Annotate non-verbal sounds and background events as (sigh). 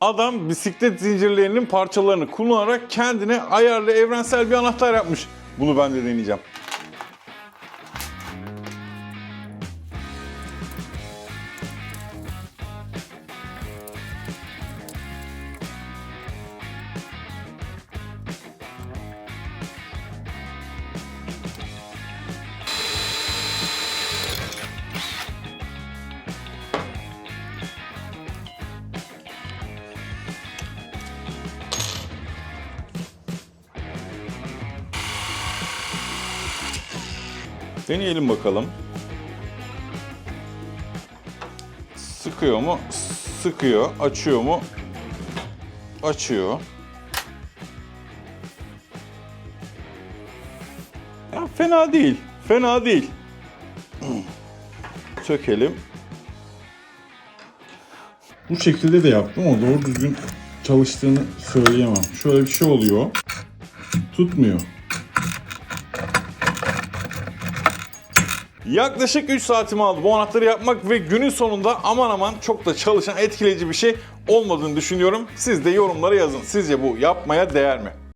Adam bisiklet zincirlerinin parçalarını kullanarak kendine ayarlı evrensel bir anahtar yapmış. Bunu ben de deneyeceğim. Deneyelim bakalım. Sıkıyor mu? Sıkıyor. Açıyor mu? Açıyor. Ya fena değil. Fena değil. (clears throat) Sökelim. Bu şekilde de yaptım ama doğru düzgün çalıştığını söyleyemem. Şöyle bir şey oluyor. Tutmuyor. Yaklaşık 3 saatimi aldı bu anahtarı yapmak ve günün sonunda aman aman çok da çalışan etkileyici bir şey olmadığını düşünüyorum. Siz de yorumlara yazın. Sizce bu yapmaya değer mi?